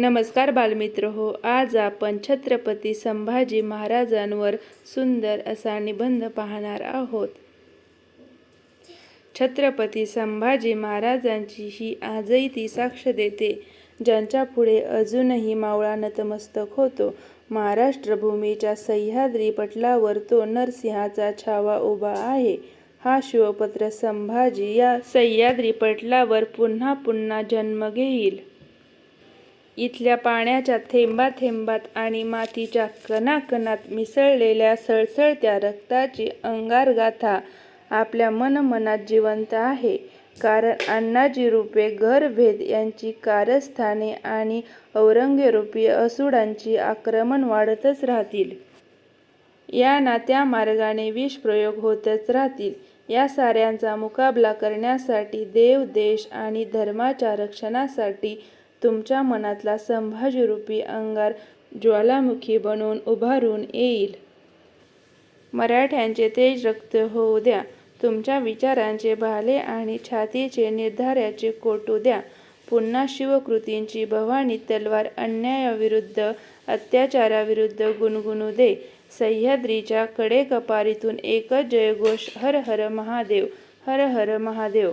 नमस्कार बालमित्र हो आज आपण छत्रपती संभाजी महाराजांवर सुंदर असा निबंध पाहणार आहोत. छत्रपती संभाजी महाराजांची ही आजही ती साक्ष देते ज्यांच्या पुढे अजूनही मावळा नतमस्तक होतो. महाराष्ट्र भूमीच्या सह्याद्री पटलावर तो नरसिंहाचा छावा उभा आहे. हा शिवपत्र संभाजी या सह्याद्री पटलावर पुन्हा पुन्हा जन्म घेईल. इथल्या पाण्याच्या थेंबाथेंबात आणि मातीच्या कणाकणात मिसळलेल्या सळसळत्या रक्ताची अंगारगाथा आपल्या मनमनात जिवंत आहे. कारण अण्णाजी रूपे घरभेद यांची कारस्थाने आणि औरंगेरूपी असुडांची आक्रमण वाढतच राहतील. या ना त्या मार्गाने विषप्रयोग होतच राहतील. या साऱ्यांचा मुकाबला करण्यासाठी देव देश आणि धर्माच्या रक्षणासाठी तुमच्या मनातला संभाजीरूपी अंगार ज्वालामुखी बनवून उभारून येईल. मराठ्यांचे तेज रक्त होऊ द्या. तुमच्या विचारांचे भाले आणि छातीचे निर्धाराचे कोटू द्या. पुन्हा शिवकृतींची भवानी तलवार अन्यायाविरुद्ध अत्याचाराविरुद्ध गुणगुणू दे. सह्याद्रीच्या कडेकपारीतून एकच जयघोष. हर हर महादेव हर हर महादेव.